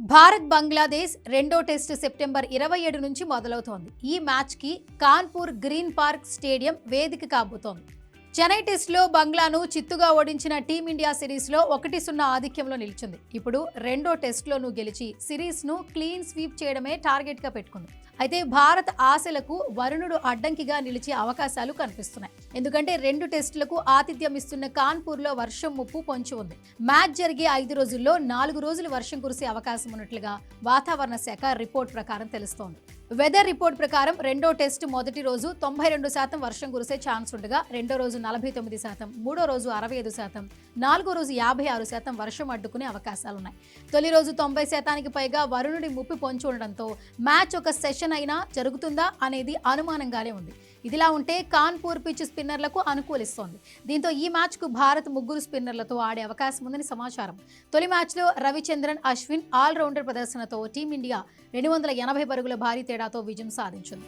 భారత్ బంగ్లాదేశ్ రెండో test September ఇరవై ఏడు నుంచి మొదలవుతోంది. ఈ మ్యాచ్కి కాన్పూర్ గ్రీన్ పార్క్ స్టేడియం వేదిక కాబోతోంది. చెన్నై టెస్ట్లో బంగ్లాను చిత్తుగా ఓడించిన టీమిండియా సిరీస్లో ఒకటి సున్నా ఆధిక్యంలో నిలిచింది. ఇప్పుడు రెండో టెస్ట్లోనూ గెలిచి సిరీస్ను క్లీన్ స్వీప్ చేయడమే టార్గెట్గా పెట్టుకుంది. అయితే భారత్ ఆశలకు వరుణుడు అడ్డంకిగా నిలిచే అవకాశాలు కనిపిస్తున్నాయి. ఎందుకంటే రెండు టెస్టులకు ఆతిథ్యం ఇస్తున్న కాన్పూర్లో వర్షం ముప్పు పొంచి ఉంది. మ్యాచ్ జరిగే ఐదు రోజుల్లో నాలుగు రోజులు వర్షం కురిసే అవకాశం ఉన్నట్లుగా వాతావరణ శాఖ రిపోర్ట్ ప్రకారం తెలుస్తోంది. వెదర్ రిపోర్ట్ ప్రకారం రెండో టెస్ట్ మొదటి రోజు తొంభై రెండు శాతం వర్షం కురిసే ఛాన్స్ ఉండగా రెండో రోజు నలభై తొమ్మిది శాతం మూడో రోజు అరవై ఐదు శాతం నాలుగో రోజు యాభై ఆరు శాతం వర్షం అడ్డుకునే అవకాశాలున్నాయి. తొలి రోజు తొంభై శాతానికి పైగా వరుణుడి ముప్పి పొంచి ఉండడంతో మ్యాచ్ ఒక సెషన్ అయినా జరుగుతుందా అనేది అనుమానంగానే ఉంది. ఇదిలా ఉంటే కాన్పూర్ పిచ్ స్పిన్నర్లకు అనుకూలిస్తోంది. దీంతో ఈ మ్యాచ్కు భారత్ ముగ్గురు స్పిన్నర్లతో ఆడే అవకాశం ఉందని సమాచారం. తొలి మ్యాచ్లో రవిచంద్రన్ అశ్విన్ ఆల్రౌండర్ ప్రదర్శనతో టీమిండియా రెండు వందల ఎనభై పరుగుల భారీ తేడా తేడాతో విజయం సాధించింది.